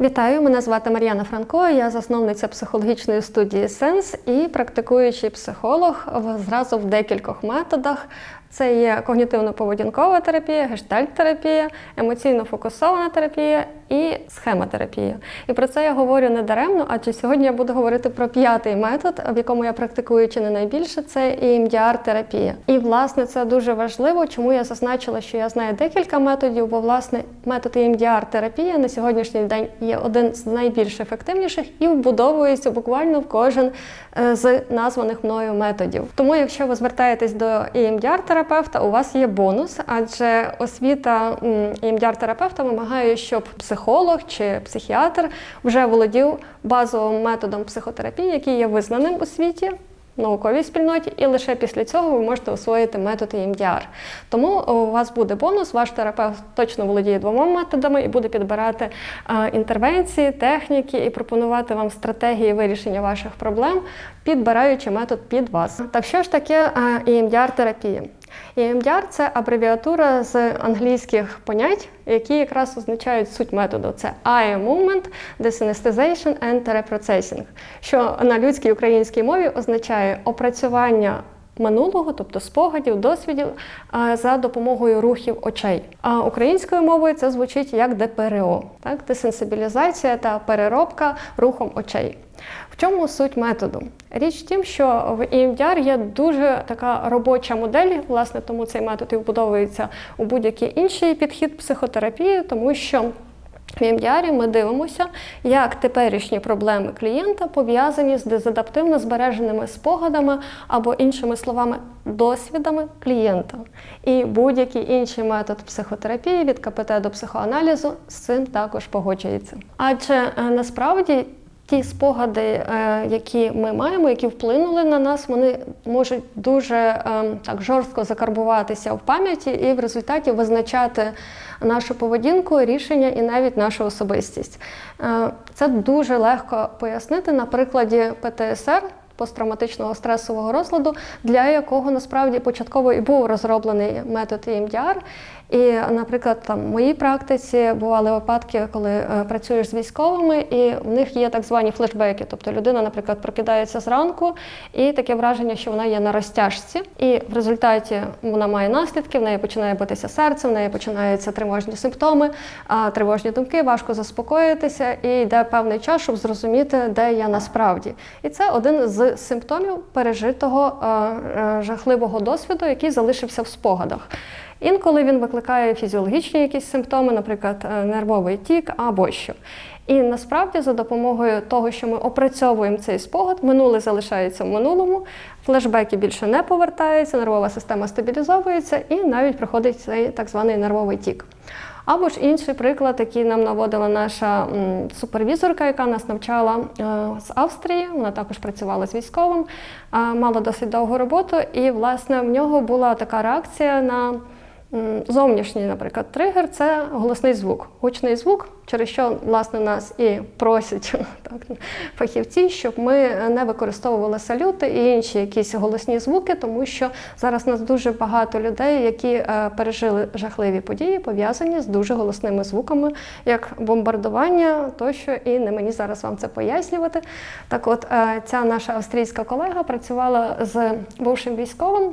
Вітаю, мене звати Мар'яна Франко. Я засновниця психологічної студії Сенс і практикуючий психолог зразу в декількох методах. Це є когнітивно-поведінкова терапія, гештальт-терапія, емоційно-фокусована терапія і схемотерапія. І про це я говорю не даремно, адже сьогодні я буду говорити про п'ятий метод, в якому я практикую чи не найбільше, це EMDR-терапія. І власне це дуже важливо, чому я зазначила, що я знаю декілька методів, бо власне метод EMDR-терапія на сьогоднішній день є один з найбільш ефективніших і вбудовується буквально в кожен е, з названих мною методів. Тому, якщо ви звертаєтесь до EMDR-терапевта, у вас є бонус, адже освіта м, EMDR-терапевта вимагає, щоб психолог чи психіатр вже володів базовим методом психотерапії, який є визнаним у світі. Науковій спільноті, і лише після цього ви можете освоїти метод EMDR. Тому у вас буде бонус, ваш терапевт точно володіє двома методами і буде підбирати е, інтервенції, техніки і пропонувати вам стратегії вирішення ваших проблем, підбираючи метод під вас. Так що ж таке е, EMDR-терапія? Це абревіатура з англійських понять, які якраз означають суть методу. Це Eye Movement, Desensitization and Reprocessing, що на людській українській мові означає опрацювання минулого, тобто спогадів, досвідів за допомогою рухів очей. А українською мовою це звучить як ДПРО, так? десенсибілізація та переробка рухом очей. В чому суть методу? Річ в тім, що в EMDR є дуже така робоча модель, власне, тому цей метод і вбудовується у будь-який інший підхід психотерапії, тому що в EMDR ми дивимося, як теперішні проблеми клієнта пов'язані з дезадаптивно збереженими спогадами або, іншими словами, досвідами клієнта. І будь-який інший метод психотерапії від КПТ до психоаналізу з цим також погоджується. Адже е, насправді ті спогади, е, які ми маємо, які вплинули на нас, вони можуть дуже е, так жорстко закарбуватися в пам'яті і в результаті визначати нашу поведінку, рішення і навіть нашу особистість. Е, Це дуже легко пояснити на прикладі ПТСР. Посттравматичного стресового розладу, для якого насправді початково і був розроблений метод EMDR. І, наприклад, там в моїй практиці бували випадки, коли е, працюєш з військовими, і в них є так звані флешбеки. Тобто людина, наприклад, прокидається зранку, і таке враження, що вона є на розтяжці, і в результаті вона має наслідки, в неї починає битися серце, в неї починаються тривожні симптоми, тривожні думки, важко заспокоїтися, і йде певний час, щоб зрозуміти, де я насправді. І це один з симптомів пережитого е, е, жахливого досвіду, який залишився в спогадах. Інколи він викликає фізіологічні якісь симптоми, наприклад, е, нервовий тік або що. І насправді, за допомогою того, що ми опрацьовуємо цей спогад, минуле залишається в минулому, флешбеки більше не повертаються, нервова система стабілізовується і навіть проходить цей так званий нервовий тік. Або ж інший приклад, який нам наводила наша супервізорка, яка нас навчала е, з Австрії. Вона також працювала з військовим, мала досить довгу роботу, і власне в нього була така реакція на зовнішній, наприклад, тригер це голосний звук, гучний звук, через що власне нас і просять так, фахівці, щоб ми не використовували салюти і інші якісь голосні звуки, тому що зараз нас дуже багато людей, які е, пережили жахливі події, пов'язані з дуже голосними звуками, як бомбардування, тощо, і не мені зараз вам це пояснювати. Так, от е, ця наша австрійська колега працювала з бувшим військовим.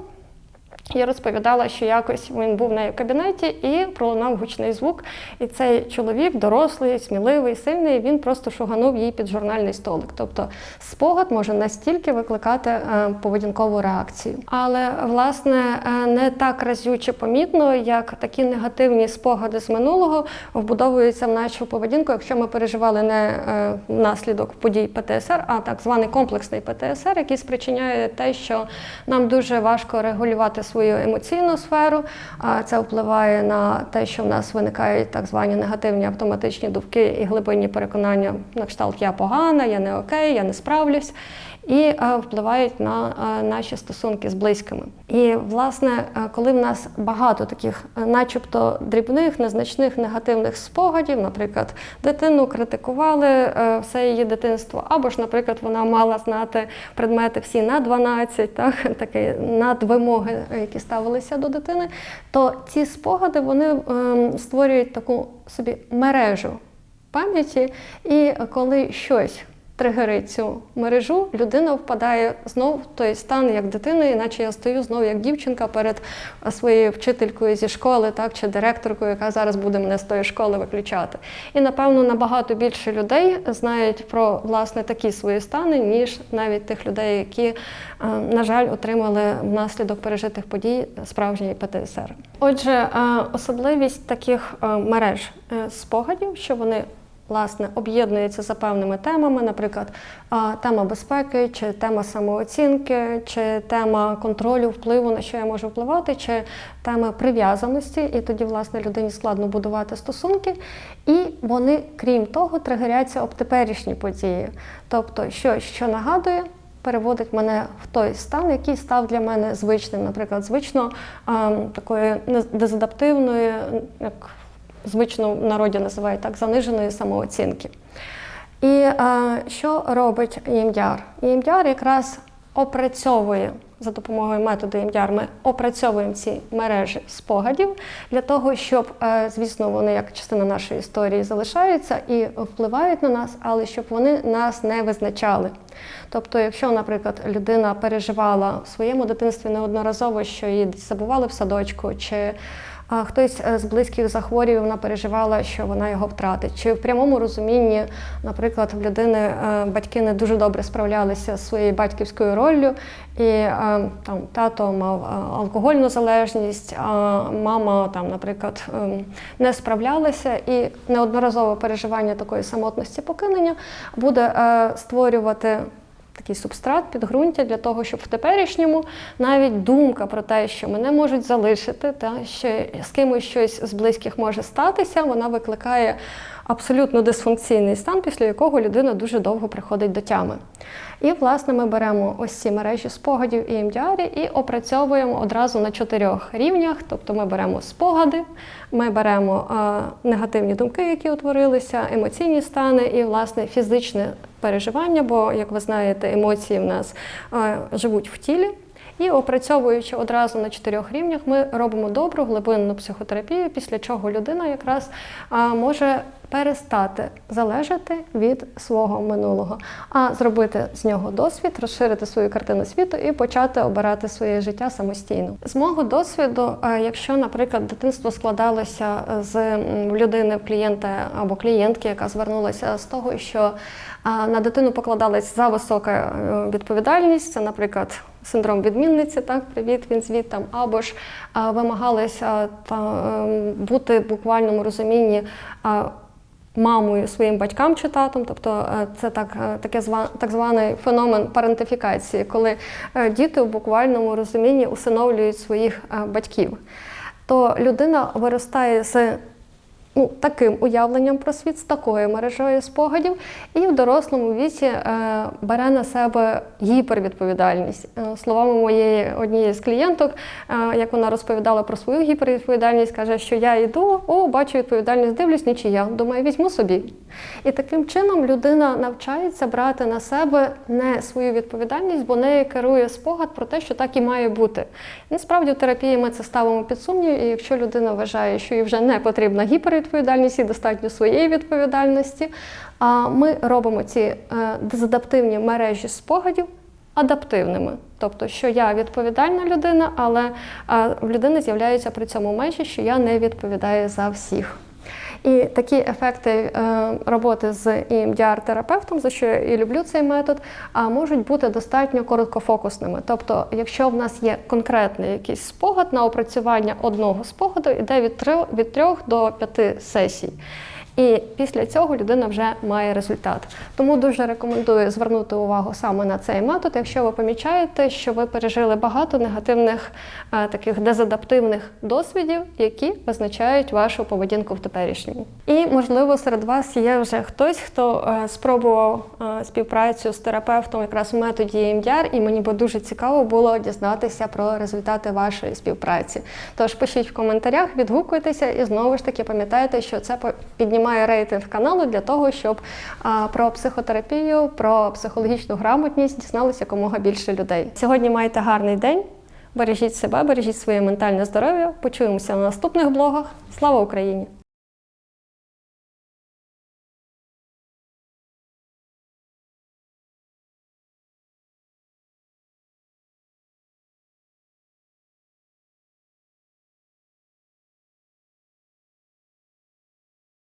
І розповідала, що якось він був в кабінеті і пролунав гучний звук. І цей чоловік, дорослий, сміливий, сильний, він просто шуганув їй під журнальний столик. Тобто спогад може настільки викликати е, поведінкову реакцію. Але власне е, не так разюче помітно, як такі негативні спогади з минулого вбудовуються в нашу поведінку, якщо ми переживали не е, внаслідок подій ПТСР, а так званий комплексний ПТСР, який спричиняє те, що нам дуже важко регулювати свою емоційну сферу. Це впливає на те, що в нас виникають так звані негативні автоматичні думки і глибинні переконання на кшталт я погана, я не окей, я не справлюсь. І е, впливають на е, наші стосунки з близькими. І власне, е, коли в нас багато таких, начебто дрібних, незначних негативних спогадів, наприклад, дитину критикували все її дитинство, або ж, наприклад, вона мала знати предмети всі на 12, так, такі надвимоги, які ставилися до дитини, то ці спогади вони ем, створюють таку собі мережу пам'яті, і коли щось тригерить цю мережу, людина впадає знов в той стан, як дитина, іначе я стою знову як дівчинка перед своєю вчителькою зі школи, так чи директоркою, яка зараз буде мене з тої школи виключати. І напевно набагато більше людей знають про власне такі свої стани, ніж навіть тих людей, які, на жаль, отримали внаслідок пережитих подій справжній ПТСР. Отже, особливість таких мереж е, спогадів, що вони власне об'єднуються за певними темами, наприклад, тема безпеки, чи тема самооцінки, чи тема контролю, впливу, на що я можу впливати, чи тема прив'язаності, і тоді, власне, людині складно будувати стосунки. І вони, крім того, тригеряться об теперішні події. Тобто, щось, що нагадує, переводить мене в той стан, який став для мене звичним, наприклад, звично а, такої дезадаптивної, як звично в народі називають так, заниженої самооцінки. І е, що робить EMDR? EMDR якраз опрацьовує за допомогою методу EMDR, ми опрацьовуємо ці мережі спогадів для того, щоб, е, звісно, вони як частина нашої історії залишаються і впливають на нас, але щоб вони нас не визначали. Тобто, якщо, наприклад, людина переживала в своєму дитинстві неодноразово, що її забували в садочку, чи хтось е, з близьких захворів, вона переживала, що вона його втратить. Чи в прямому розумінні, наприклад, в людини е, батьки не дуже добре справлялися з своєю батьківською роллю, і е, там тато мав алкогольну залежність, а мама там, наприклад, не справлялася, і неодноразове переживання такої самотності покинення буде створювати такий субстрат, підґрунтя для того, щоб в теперішньому навіть думка про те, що мене можуть залишити, та що з кимось щось з близьких може статися, вона викликає абсолютно дисфункційний стан, після якого людина дуже довго приходить до тями. І, власне, ми беремо ось ці мережі спогадів і МДР і опрацьовуємо одразу на чотирьох рівнях. Тобто ми беремо спогади, ми беремо а, негативні думки, які утворилися, емоційні стани і, власне, фізичне переживання, бо, як ви знаєте, емоції в нас живуть в тілі. І опрацьовуючи одразу на чотирьох рівнях, ми робимо добру глибинну психотерапію, після чого людина якраз може перестати залежати від свого минулого, а зробити з нього досвід, розширити свою картину світу і почати обирати своє життя самостійно. З мого досвіду, якщо, наприклад, дитинство складалося з людини, клієнта або клієнтки, яка звернулася з того, що на дитину покладалась за висока е, відповідальність, це, наприклад, синдром відмінниці, так, привіт, він звідтам, або ж вимагалися та, ем, бути в буквальному розумінні. Мамою своїм батькам чи татом, тобто е, це так, е, таке так званий феномен парентифікації, коли е, діти в буквальному розумінні усиновлюють своїх батьків. То людина виростає з ну, таким уявленням про світ, з такою мережею спогадів, і в дорослому віці е, бере на себе гіпервідповідальність. Е, словами моєї однієї з клієнток, е, як вона розповідала про свою гіпервідповідальність, каже, що я йду, о, бачу відповідальність, дивлюсь, нічия. Думаю, візьму собі. І таким чином людина навчається брати на себе не свою відповідальність, бо нею керує спогад про те, що так і має бути. Насправді в терапії ми це ставимо під сумнів, і якщо людина вважає, що їй вже не потрібна гіпервідповідальність і достатньо своєї відповідальності, а ми робимо ці е, дезадаптивні мережі спогадів адаптивними. Тобто, що я відповідальна людина, але в людини з'являються при цьому межі, що я не відповідаю за всіх. І такі ефекти е, роботи з EMDR-терапевтом, за що я і люблю цей метод, можуть бути достатньо короткофокусними. Тобто, якщо в нас є конкретний якийсь спогад на опрацювання одного спогаду, іде від 3 від трьох до п'яти сесій. І після цього людина вже має результат. Тому дуже рекомендую звернути увагу саме на цей метод, якщо ви помічаєте, що ви пережили багато негативних е, таких дезадаптивних досвідів, які визначають вашу поведінку в теперішньому. І можливо серед вас є вже хтось, хто е, спробував е, співпрацю з терапевтом якраз у методі EMDR, і мені би дуже цікаво було дізнатися про результати вашої співпраці. Тож пишіть в коментарях, відгукуйтеся і знову ж таки пам'ятайте, що це по- піднімає рейтинг каналу для того, щоб про психотерапію, про психологічну грамотність дізналося якомога більше людей. Сьогодні маєте гарний день. Бережіть себе, бережіть своє ментальне здоров'я. Почуємося на наступних блогах. Слава Україні!